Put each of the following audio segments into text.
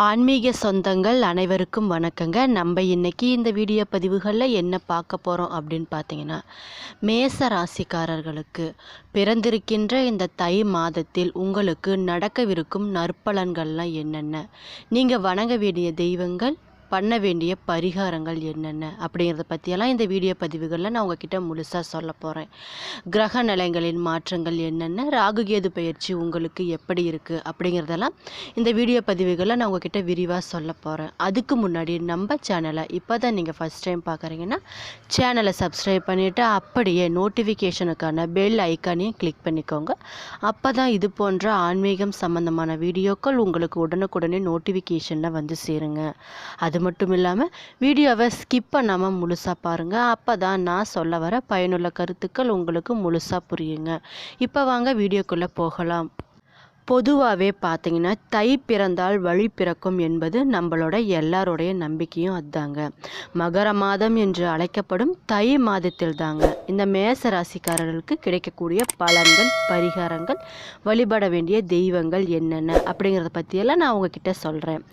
ஆன்மீக சொந்தங்கள் அனைவருக்கும் வணக்கங்க. நம்ம இன்னைக்கு இந்த வீடியோ பதிவுகளில் என்ன பார்க்க போகிறோம் அப்படின்னு பார்த்தீங்கன்னா மேச ராசிக்காரர்களுக்கு பிறந்திருக்கின்ற இந்த தை மாதத்தில் உங்களுக்கு நடக்கவிருக்கும் நற்பலன்கள்லாம் என்னென்ன? நீங்கள் வணங்க வேண்டிய தெய்வங்கள் பண்ண வேண்டிய பரிகாரங்கள் என்னென்ன அப்படிங்கிறத பற்றியெல்லாம் இந்த வீடியோ பதிவுகளில் நான் உங்ககிட்ட முழுசாக சொல்ல போகிறேன் கிரக நிலைகளின் மாற்றங்கள் என்னென்ன ராகுகேது பயிற்சி உங்களுக்கு எப்படி இருக்குது அப்படிங்கிறதெல்லாம் இந்த வீடியோ பதிவுகளில் நான் உங்ககிட்ட விரிவாக சொல்ல போகிறேன் அதுக்கு முன்னாடி நம்ம சேனலை இப்போ தான் நீங்கள் ஃபஸ்ட் டைம் பார்க்குறீங்கன்னா சேனலை சப்ஸ்கிரைப் பண்ணிவிட்டு அப்படியே நோட்டிஃபிகேஷனுக்கான பெல் ஐக்கானையும் கிளிக் பண்ணிக்கோங்க. அப்போ தான் இது போன்ற ஆன்மீகம் சம்மந்தமான வீடியோக்கள் உங்களுக்கு உடனுக்குடனே நோட்டிஃபிகேஷனில் வந்து சேருங்க. அது மட்டும் இல்லாமல் வீடியோவை ஸ்கிப் பண்ணாமல் முழுசாக பாருங்கள் அப்போ தான் நான் சொல்ல வர பயனுள்ள கருத்துக்கள் உங்களுக்கு முழுசாக புரியுங்க. இப்போ வாங்க வீடியோக்குள்ளே போகலாம். பொதுவாகவே பார்த்தீங்கன்னா தை பிறந்தால் வழி பிறக்கும் என்பது நம்மளோட எல்லாருடைய நம்பிக்கையும் அதுதாங்க. மகர மாதம் என்று அழைக்கப்படும் தை மாதத்தில் தாங்க இந்த மேச ராசிக்காரர்களுக்கு கிடைக்கக்கூடிய பலன்கள் பரிகாரங்கள் வழிபட வேண்டிய தெய்வங்கள் என்னென்ன அப்படிங்கிறத பற்றியெல்லாம் நான் உங்ககிட்ட சொல்கிறேன்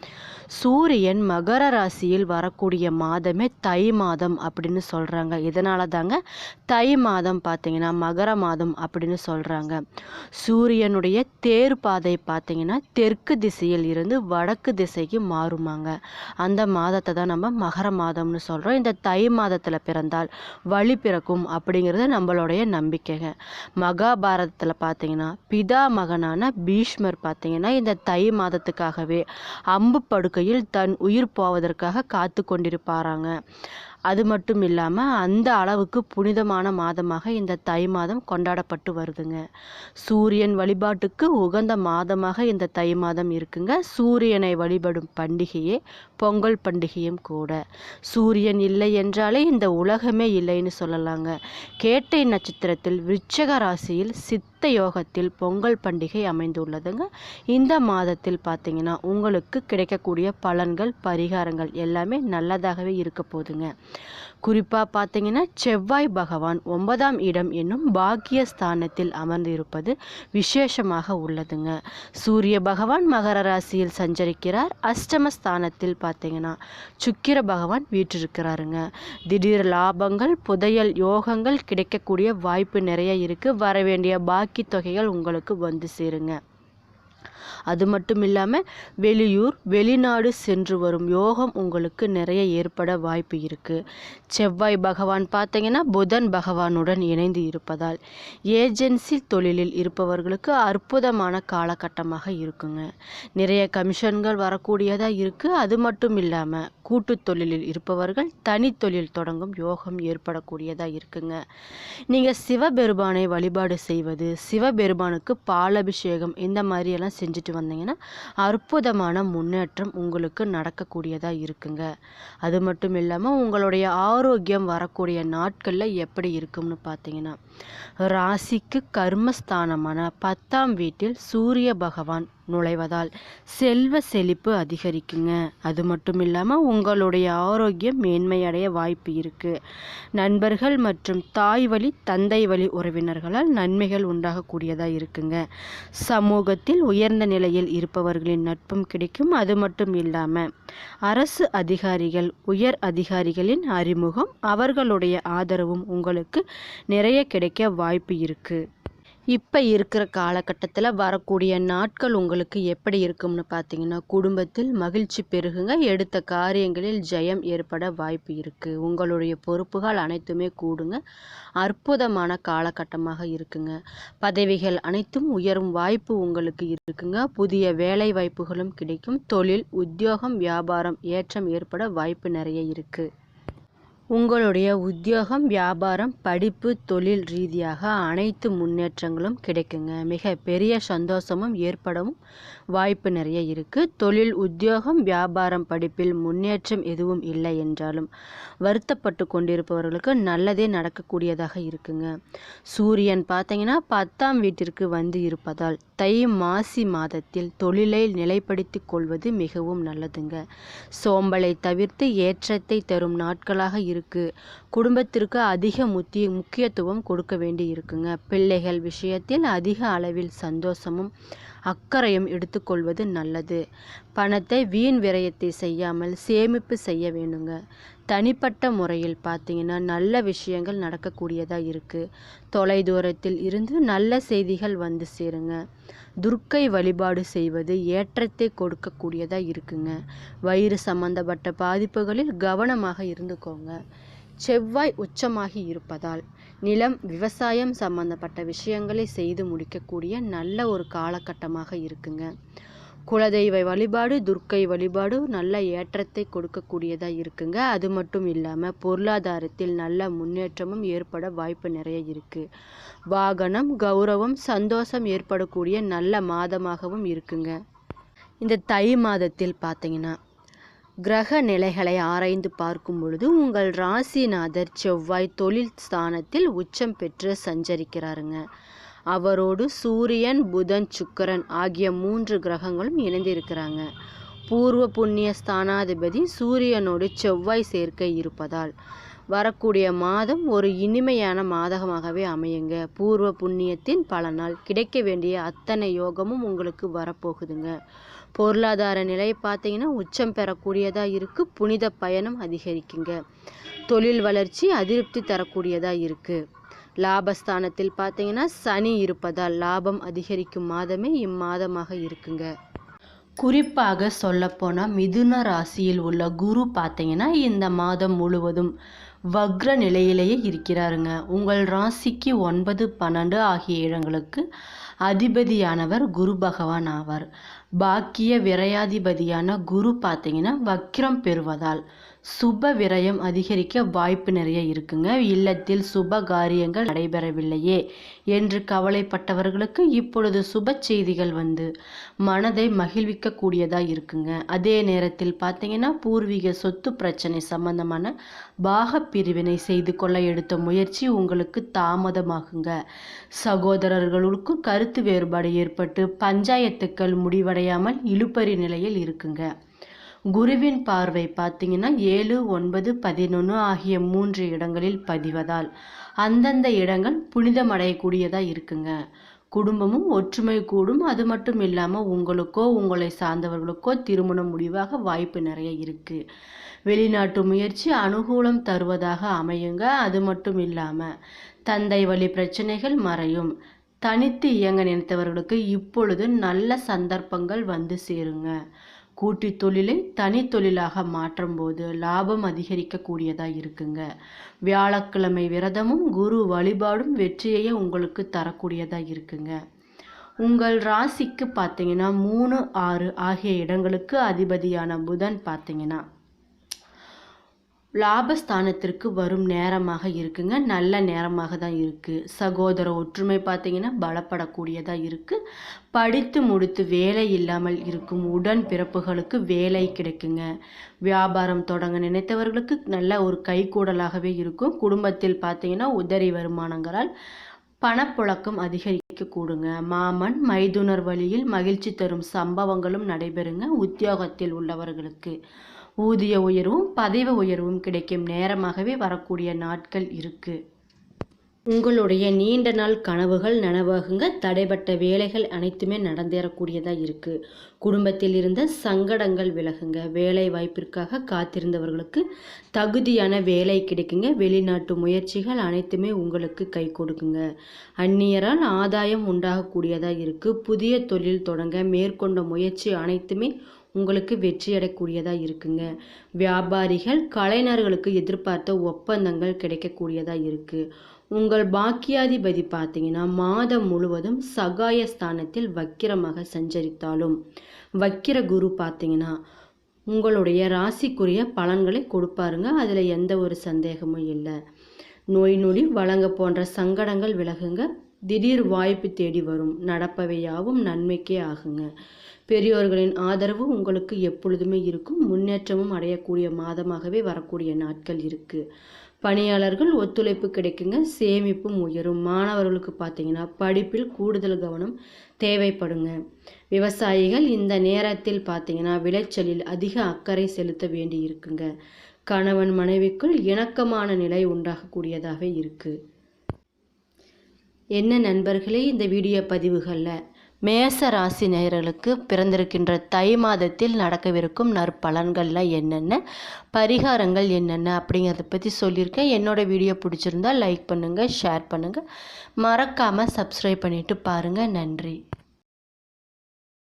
சூரியன் மகர ராசியில் வரக்கூடிய மாதமே தை மாதம் அப்படின்னு சொல்கிறாங்க இதனால தாங்க தை மாதம் பார்த்தீங்கன்னா மகர மாதம் அப்படின்னு சொல்கிறாங்க சூரியனுடைய தேர் பாதை பார்த்தீங்கன்னா தெற்கு திசையில் இருந்து வடக்கு திசைக்கு மாறுமாங்க. அந்த மாதத்தை தான் நம்ம மகர மாதம்னு சொல்கிறோம் இந்த தை மாதத்தில் பிறந்தால் வழி பிறக்கும் அப்படிங்கிறது நம்மளுடைய நம்பிக்கைங்க. மகாபாரதத்தில் பார்த்தீங்கன்னா பிதா மகனான பீஷ்மர் பார்த்தீங்கன்னா இந்த தை மாதத்துக்காகவே அம்பு வாழ்க்கையில் தன் உயிர் போவதற்காக காத்து கொண்டிருப்பாராங்க. அது மட்டும் இல்லாமல் அந்த அளவுக்கு புனிதமான மாதமாக இந்த தை மாதம் கொண்டாடப்பட்டு வருதுங்க. சூரியன் வழிபாட்டுக்கு உகந்த மாதமாக இந்த தை மாதம் இருக்குங்க. சூரியனை வழிபடும் பண்டிகையே பொங்கல் பண்டிகையும் கூட. சூரியன் இல்லை என்றாலே இந்த உலகமே இல்லைன்னு சொல்லலாங்க. கேட்டை நட்சத்திரத்தில் விருச்சக ராசியில் சித்த யோகத்தில் பொங்கல் பண்டிகை அமைந்துள்ளதுங்க. இந்த மாதத்தில் பார்த்தீங்கன்னா உங்களுக்கு கிடைக்கக்கூடிய பலன்கள் பரிகாரங்கள் எல்லாமே நல்லதாகவே இருக்க போதுங்க. குறிப்பாக பார்த்தீங்கன்னா செவ்வாய் பகவான் ஒன்பதாம் இடம் என்னும் பாக்கிய ஸ்தானத்தில் அமர்ந்திருப்பது விசேஷமாக உள்ளதுங்க. சூரிய பகவான் மகர ராசியில் சஞ்சரிக்கிறார். அஷ்டம ஸ்தானத்தில் பார்த்தீங்கன்னா சுக்கிர பகவான் வீற்றிருக்கிறாருங்க. திடீர் லாபங்கள் புதையல் யோகங்கள் கிடைக்கக்கூடிய வாய்ப்பு நிறைய இருக்குது வர வேண்டிய பாக்கி தொகைகள் உங்களுக்கு வந்து சேருங்க. அது மட்டும் இல்லாமல் வெளியூர் வெளிநாடு சென்று வரும் யோகம் உங்களுக்கு நிறைய ஏற்பட வாய்ப்பு இருக்குது செவ்வாய் பகவான் பார்த்தீங்கன்னா புதன் பகவானுடன் இணைந்து இருப்பதால் ஏஜென்சி தொழிலில் இருப்பவர்களுக்கு அற்புதமான காலகட்டமாக இருக்குங்க. நிறைய கமிஷன்கள் வரக்கூடியதாக இருக்குது அது மட்டும் இல்லாமல் கூட்டு தொழிலில் இருப்பவர்கள் தனி தொழில் தொடங்கும் யோகம் ஏற்படக்கூடியதாக இருக்குங்க. நீங்கள் சிவபெருமானை வழிபாடு செய்வது சிவபெருமானுக்கு பாலபிஷேகம் இந்த மாதிரியெல்லாம் செஞ்சு செஞ்சுட்டு வந்தீங்கன்னா அற்புதமான முன்னேற்றம் உங்களுக்கு நடக்கக்கூடியதாக இருக்குங்க. அது மட்டும் இல்லாமல் உங்களுடைய ஆரோக்கியம் வரக்கூடிய நாட்களில் எப்படி இருக்கும்னு பார்த்தீங்கன்னா ராசிக்கு கர்மஸ்தானமான பத்தாம் வீட்டில் சூரிய பகவான் நுழைவதால் செல்வ செழிப்பு அதிகரிக்குங்க. அது மட்டும் இல்லாமல் உங்களுடைய ஆரோக்கியம் மேன்மையடைய வாய்ப்பு இருக்குது நண்பர்கள் மற்றும் தாய் வழி தந்தை வழி உறவினர்களால் நன்மைகள் உண்டாகக்கூடியதாக இருக்குங்க. சமூகத்தில் உயர்ந்த நிலையில் இருப்பவர்களின் நட்பும் கிடைக்கும். அது மட்டும் இல்லாமல் அரசு அதிகாரிகள் உயர் அதிகாரிகளின் அறிமுகம் அவர்களுடைய ஆதரவும் உங்களுக்கு நிறைய கிடைக்க வாய்ப்பு இருக்குது இப்போ இருக்கிற காலகட்டத்தில் வரக்கூடிய நாட்கள் உங்களுக்கு எப்படி இருக்கும்னு பார்த்தீங்கன்னா குடும்பத்தில் மகிழ்ச்சி பெருகுங்க. எடுத்த காரியங்களில் ஜெயம் ஏற்பட வாய்ப்பு இருக்குது உங்களுடைய பொறுப்புகள் அனைத்துமே கூடுங்க. அற்புதமான காலகட்டமாக இருக்குங்க. பதவிகள் அனைத்தும் உயரும் வாய்ப்பு உங்களுக்கு இருக்குங்க. புதிய வேலை வாய்ப்புகளும் கிடைக்கும். தொழில் உத்தியோகம் வியாபாரம் ஏற்றம் ஏற்பட வாய்ப்பு நிறைய இருக்குது உங்களுடைய உத்தியோகம் வியாபாரம் படிப்பு தொழில் ரீதியாக அனைத்து முன்னேற்றங்களும் கிடைக்குங்க. மிக பெரிய சந்தோஷமும் ஏற்படவும் வாய்ப்பு நிறைய இருக்குது தொழில் உத்தியோகம் வியாபாரம் படிப்பில் முன்னேற்றம் எதுவும் இல்லை என்றாலும் வருத்தப்பட்டு கொண்டிருப்பவர்களுக்கு நல்லதே நடக்கக்கூடியதாக இருக்குங்க. சூரியன் பார்த்தீங்கன்னா பத்தாம் வீட்டிற்கு வந்து இருப்பதால் தை மாசி மாதத்தில் தொழிலை நிலைப்படுத்தி கொள்வது மிகவும் நல்லதுங்க. சோம்பலை தவிர்த்து ஏற்றத்தை தரும் நாட்களாக இருக்குது குடும்பத்திற்கு அதிக முத்திய முக்கியத்துவம் கொடுக்க வேண்டி இருக்குங்க. பிள்ளைகள் விஷயத்தில் அதிக அளவில் சந்தோஷமும் அக்கறையும் எடுத்துக்கொள்வது நல்லது. பணத்தை வீண் விரயத்தை செய்யாமல் சேமிப்பு செய்ய வேணுங்க தனிப்பட்ட முறையில் பார்த்தீங்கன்னா நல்ல விஷயங்கள் நடக்கக்கூடியதாக இருக்குது தொலைதூரத்தில் இருந்து நல்ல செய்திகள் வந்து சேருங்க. துர்க்கை வழிபாடு செய்வது ஏற்றத்தை கொடுக்கக்கூடியதாக இருக்குங்க. வயிறு சம்பந்தப்பட்ட பாதிப்புகளில் கவனமாக இருந்துக்கோங்க. செவ்வாய் உச்சமாகி இருப்பதால் நிலம் விவசாயம் சம்பந்தப்பட்ட விஷயங்களை செய்து முடிக்கக்கூடிய நல்ல ஒரு காலகட்டமாக இருக்குங்க. குலதெய்வ வழிபாடு துர்க்கை வழிபாடு நல்ல ஏற்றத்தை கொடுக்கக்கூடியதாக இருக்குங்க. அது மட்டும் இல்லாமல் பொருளாதாரத்தில் நல்ல முன்னேற்றமும் ஏற்பட வாய்ப்பு நிறைய இருக்குது வாகனம் கௌரவம் சந்தோஷம் ஏற்படக்கூடிய நல்ல மாதமாகவும் இருக்குங்க. இந்த தை மாதத்தில் பார்த்தீங்கன்னா கிரக நிலைகளை ஆராய்ந்து பார்க்கும் பொழுது உங்கள் ராசிநாதர் செவ்வாய் தொழில் ஸ்தானத்தில் உச்சம் பெற்று சஞ்சரிக்கிறாருங்க. அவரோடு சூரியன் புதன் சுக்கரன் ஆகிய மூன்று கிரகங்களும் இணைந்திருக்கிறாங்க. பூர்வ புண்ணிய ஸ்தானாதிபதி சூரியனோடு செவ்வாய் சேர்க்கை இருப்பதால் வரக்கூடிய மாதம் ஒரு இனிமையான மாதகமாகவே அமையுங்க. பூர்வ புண்ணியத்தின் பலனால் கிடைக்க வேண்டிய அத்தனை யோகமும் உங்களுக்கு வரப்போகுதுங்க. பொருளாதார நிலை பார்த்தீங்கன்னா உச்சம் பெறக்கூடியதாக இருக்குது புனித பயணம் அதிகரிக்குங்க. தொழில் வளர்ச்சி அதிருப்தி தரக்கூடியதாக இருக்குது லாபஸ்தானத்தில் பார்த்தீங்கன்னா சனி இருப்பதால் லாபம் அதிகரிக்கும் மாதமே இம்மாதமாக இருக்குங்க. குறிப்பாக சொல்லப்போனால் மிதுன ராசியில் உள்ள குரு பார்த்தீங்கன்னா இந்த மாதம் முழுவதும் வக்ர நிலையிலேயே இருக்கிறாருங்க. உங்கள் ராசிக்கு ஒன்பது பன்னெண்டு ஆகிய இடங்களுக்கு அதிபதியானவர் குரு பகவான் ஆவார். பாக்கிய விரையாதிபதியான குரு பார்த்தீங்கன்னா வக்கிரம் பெறுவதால் சுப விரயம் அதிகரிக்க வாய்ப்பு நிறைய இருக்குங்க. இல்லத்தில் சுப காரியங்கள் நடைபெறவில்லையே என்று கவலைப்பட்டவர்களுக்கு இப்பொழுது சுப செய்திகள் வந்து மனதை மகிழ்விக்கக்கூடியதாக இருக்குங்க. அதே நேரத்தில் பார்த்தீங்கன்னா பூர்வீக சொத்து பிரச்சனை சம்பந்தமான பாக பிரிவினை செய்து கொள்ள எடுத்த முயற்சி உங்களுக்கு தாமதமாகுங்க. சகோதரர்களுக்கும் கருத்து வேறுபாடு ஏற்பட்டு பஞ்சாயத்துக்கள் முடிவடையாமல் இழுபறி நிலையில் இருக்குங்க. குருவின் பார்வை பார்த்தீங்கன்னா ஏழு ஒன்பது பதினொன்று ஆகிய மூன்று இடங்களில் பதிவதால் அந்தந்த இடங்கள் புனிதமடையக்கூடியதாக இருக்குங்க. குடும்பமும் ஒற்றுமை கூடும். அது மட்டும் இல்லாமல் உங்களுக்கோ உங்களை சார்ந்தவர்களுக்கோ திருமணம் முடிவாக வாய்ப்பு நிறைய இருக்குது வெளிநாட்டு முயற்சி அனுகூலம் தருவதாக அமையுங்க. அது மட்டும் இல்லாமல் தந்தை வழி பிரச்சனைகள் மறையும். தனித்து இயங்க நினைத்தவர்களுக்கு இப்பொழுது நல்ல சந்தர்ப்பங்கள் வந்து சேருங்க. கூட்டு தொழிலை தனி தொழிலாக மாற்றும் போது லாபம் அதிகரிக்கக்கூடியதாக இருக்குங்க. வியாழக்கிழமை விரதமும் குரு வழிபாடும் வெற்றியையே உங்களுக்கு தரக்கூடியதாக இருக்குங்க. உங்கள் ராசிக்கு பார்த்தீங்கன்னா மூணு ஆறு ஆகிய இடங்களுக்கு அதிபதியான புதன் பார்த்தீங்கன்னா லாபஸ்தானத்திற்கு வரும் நேரமாக இருக்குங்க. நல்ல நேரமாக தான் இருக்குது சகோதர ஒற்றுமை பார்த்தீங்கன்னா பலப்படக்கூடியதாக இருக்குது படித்து முடித்து வேலை இல்லாமல் இருக்கும் உடன் பிறப்புகளுக்கு வேலை கிடைக்குங்க. வியாபாரம் தொடங்க நினைத்தவர்களுக்கு நல்ல ஒரு கைகூடலாகவே இருக்கும். குடும்பத்தில் பார்த்தீங்கன்னா உதறி வருமானங்களால் பணப்புழக்கம் அதிகரிக்க கூடுங்க மாமன் மைதுனர் வழியில் மகிழ்ச்சி தரும் சம்பவங்களும் நடைபெறுங்க. உத்தியோகத்தில் உள்ளவர்களுக்கு. ஊதிய உயர்வும் பதவி உயர்வும் கிடைக்கும் நேரமாகவே வரக்கூடிய நாட்கள் இருக்கு. உங்களுடைய நீண்ட நாள் கனவுகள் நனவாகுங்க. தடைப்பட்ட வேலைகள் அனைத்துமே நடந்தேறக்கூடியதாக இருக்குது குடும்பத்தில் இருந்த சங்கடங்கள் விலகுங்க. வேலை வாய்ப்பிற்காக காத்திருந்தவர்களுக்கு தகுதியான வேலை கிடைக்குங்க. வெளிநாட்டு முயற்சிகள் அனைத்துமே உங்களுக்கு கை கொடுக்குங்க. அந்நியரால் ஆதாயம் உண்டாகக்கூடியதாக இருக்குது புதிய தொழில் தொடங்க மேற்கொண்ட முயற்சி அனைத்துமே உங்களுக்கு வெற்றியடையக்கூடியதாக இருக்குங்க. வியாபாரிகள் கலைஞர்களுக்கு எதிர்பார்த்த ஒப்பந்தங்கள் கிடைக்கக்கூடியதாக இருக்குது உங்கள் பாக்கியாதிபதி பார்த்தீங்கன்னா மாதம் முழுவதும் சகாய ஸ்தானத்தில் வக்கிரமாக சஞ்சரித்தாலும் வக்கிர குரு பார்த்தீங்கன்னா உங்களுடைய ராசிக்குரிய பலன்களை கொடுப்பாருங்க. அதில் எந்த ஒரு சந்தேகமும் இல்லை. நோய் நொடி வழங்க போன்ற சங்கடங்கள் விலகுங்க. திடீர் வாய்ப்பு தேடி வரும். நடப்பவையாவும் நன்மைக்கே ஆகுங்க. பெரியோர்களின் ஆதரவு உங்களுக்கு எப்பொழுதுமே இருக்கும். முன்னேற்றமும் அடையக்கூடிய மாதமாகவே வரக்கூடிய நாட்கள் இருக்குது பணியாளர்கள் ஒத்துழைப்பு கிடைக்குங்க. சேமிப்பும் உயரும். மாணவர்களுக்கு பார்த்தீங்கன்னா படிப்பில் கூடுதல் கவனம் தேவைப்படுங்க. விவசாயிகள் இந்த நேரத்தில் பார்த்தீங்கன்னா விளைச்சலில் அதிக அக்கறை செலுத்த வேண்டி இருக்குங்க. கணவன் மனைவிக்குள் இணக்கமான நிலை உண்டாகக்கூடியதாக இருக்குது என்ன நண்பர்களே இந்த வீடியோ பதிவுகளில் மேச ராசி நேயர்களுக்கு பிறந்திருக்கின்ற தை மாதத்தில் நடக்கவிருக்கும் நற்பலன்கள்லாம் என்னென்ன? பரிகாரங்கள் என்னென்ன? அப்படிங்கிறத பற்றி சொல்லியிருக்கேன். என்னோடய வீடியோ பிடிச்சிருந்தா லைக் பண்ணுங்கள் ஷேர் பண்ணுங்கள் மறக்காமல் சப்ஸ்கிரைப் பண்ணிவிட்டு பாருங்கள் நன்றி.